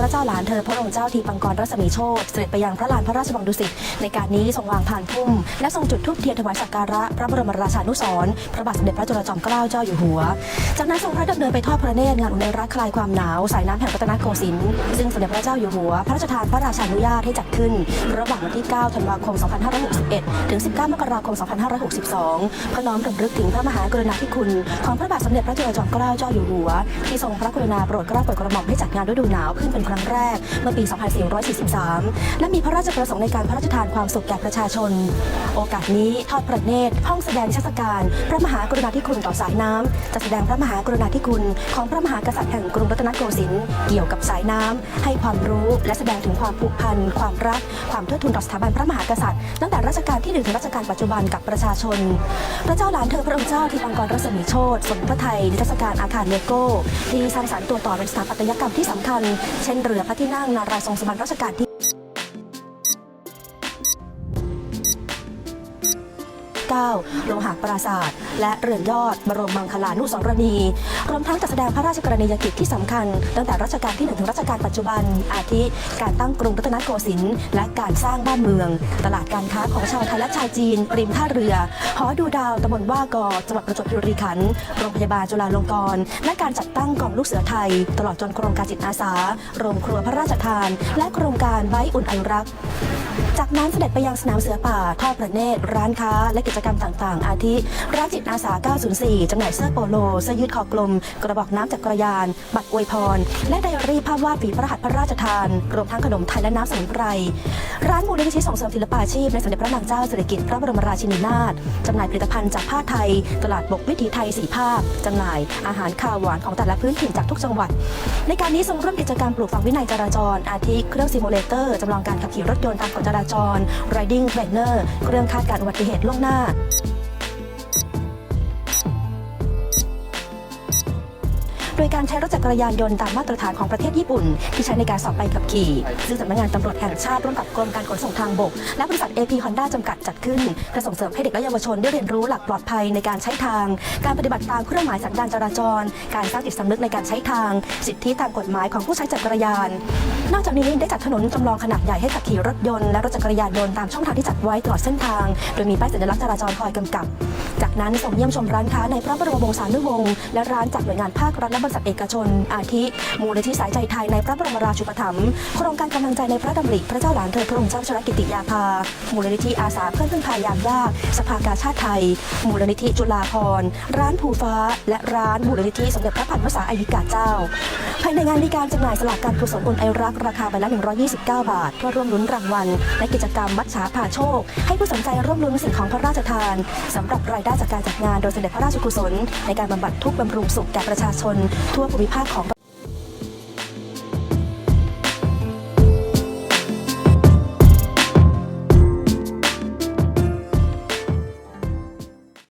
พระเจ้าหลานเธอพระองค์เจ้าทีปังกรรัศมีโชตเสด็จไปยังพระลานพระราชวังดุสิตในการนี้ทรงวางผ่านพุ่ม และทรงจุดธูปเทียนถวายสักการะพระบรมราชานุสรณ์พระบาทสมเด็จพระจุลจอมเกล้าเจ้าอยู่หัว จากนั้นทรงพระดำเนินไปทอดพระเนตรงานอุเนรักคลายความหนาวสายน้ำแห่งรัตนโกสินทร์ซึ่งสมเด็จพระเจ้าอยู่หัว พระราชทานพระราชานุญาตให้จัดขึ้น ระหว่างวันที่ 9 ธันวาคม 2561 ถึง 19 มกราคม 2562 เพื่อน้อมรำลึกถึงพระมหากรุณาธิคุณ ของพระบาทสมเด็จพระจุลจอมเกล้าเจ้าอยู่หัว ที่ทรงพระกรุณาโปรดเกล้าโปรดกระหม่อมให้จัดงานฤดูหนาวขึ้นเป็นครั้งแรกเมื่อปี 2443 และมีพระราชประสงค์ในการพระราชทานความสุขแก่ประชาชน โอกาสนี้ทอดพระเนตรห้องแสดงนิทรรศการ พระมหากรุณาธิคุณต่อสายน้ำจะแสดงพระมหากรุณาธิคุณของพระมหากษัตริย์แห่งกรุงรัตนโกสินทร์เกี่ยวกับสายน้ำให้ความรู้และแสดงถึงความผูกพันความรัก ความเทิดทูนต่อสถาบันพระมหากษัตริย์ตั้งแต่รัชกาลที่หนึ่งถึงรัชกาลปัจจุบันกับประชาชน พระเจ้าหลานเธอพระองค์เจ้าที่ปังกรรัศมีโชตสมพระไทยนิทรรศการอาคารเลโก้ที่สร้างสรรค์ตัวต่อเป็นสถาปัตยกรรมที่สำคัญเช่นเรือพระที่นั่งนารายทรงสมบัติรัชกาลที่ 9 โลหะปราศาสตร์และเรือนยอด บรมมังคลานุสรณี รวมทั้งจัดแสดงพระราชกรณียกิจที่สำคัญ ตั้งแต่รัชกาลที่ 1 ถึงรัชกาลปัจจุบัน อาทิ การตั้งกรุงรัตนโกสินทร์และการสร้างบ้านเมือง ตลาดการค้าของชาวไทยและชาวจีน ริมท่าเรือ หอดูดาวตำบลว่ากอจังหวัดประจวบคีรีขันธ์โรงพยาบาลจุฬาลงกรณ์และการจัดตั้งกองลูกเสือไทย ตลอดจนโครงการจิตอาสา โรงครัวพระราชทาน และโครงการไว้อุ่นไอรักจากนั้นเสด็จไปยังสนามเสือป่าทอดพระเนตรร้านค้า และกิจกรรมต่างๆ อาทิร้านจิตอาสา 904 จำหน่ายเสื้อโปโลเสื้อยืดคอกลม กระบอกน้ำจักรยาน บัตรอวยพร และไดอารี่ภาพวาดฝีพระหัตถ์พระราชทาน รวมทั้งขนมไทยและน้ำสมุนไพร ร้านมูลนิธิส่งเสริมศิลปาชีพในสมเด็จพระนางเจ้าสิริกิติ์พระบรมราชินีนาถจำหน่ายผลิตภัณฑ์จากผ้าไทย ตลาดบกวิถีไทยสีภาคจำหน่ายอาหารคาวหวานของแต่ละพื้นถิ่นจากทุกจังหวัด ในการนี้ทรงร่วมกิจกรรมปลูกฝังวินัยจราจร อาทิเครื่องซิมูเลเตอร์จำลองการขับขี่รถยนต์ตามกฎจราจร riding planner เครื่องคาดการณ์อุบัติเหตุล่วงหน้า โดยการใช้รถจักรยานยนต์ตามมาตรฐานของประเทศญี่ปุ่น ที่ใช้ในการสอบใบขับขี่ ซึ่งสำนักงานตำรวจแห่งชาติร่วมกับกรมการขนส่งทางบก และบริษัท AP Honda จำกัดจัดขึ้นเพื่อส่งเสริมให้เด็กและเยาวชนได้เรียนรู้หลักปลอดภัยในการใช้ทาง การปฏิบัติตามเครื่องหมายสัญญาณจราจร การสร้างจิตสำนึกในการใช้ทาง สิทธิตามกฎหมายของผู้ใช้จักรยาน นอกจากนี้ได้จัดถนนจำลองขนาดใหญ่ให้ขับขี่รถยนต์และรถจักรยานยนต์ตามช่องทางที่จัดไว้ตลอดเส้นทาง โดยมีป้ายสัญลักษณ์จราจรคอยกำกับ จากนั้นส่งเยี่ยมชมร้านค้าในพระบรมวงศานุวงศ์และร้านจากหน่วยงานภาครัฐและบริษัทเอกชน อาทิ มูลนิธิสายใจไทยในพระบรมราชูปถัมภ์โครงการกำลังใจในพระดำริพระเจ้าหลานเธอพระองค์เจ้าชลกิติยาภา มูลนิธิอาสาเพื่อนพึ่งพายามยาก สภากาชาติไทย มูลนิธิจุฬาภรณ์ร้านภูฟ้า และร้านมูลนิธิสมเด็จพระพันวษาอายิกาเจ้า ภายในงานมีการจำหน่ายสลากการกุศลอุ่นไอรักราคาใบละ 129 บาท เพื่อร่วมลุ้นรางวัลและกิจกรรมวัดฉาผ่าโชค ให้ผู้สนใจร่วมลุ้นสิ่งของพระราชทานสำหรับรายได้จากการจัดงานโดยสมเด็จพระราชกุศล ในการบำบัดทุกข์บำรุงสุขแก่ประชาชนทั่วภูมิภาคของ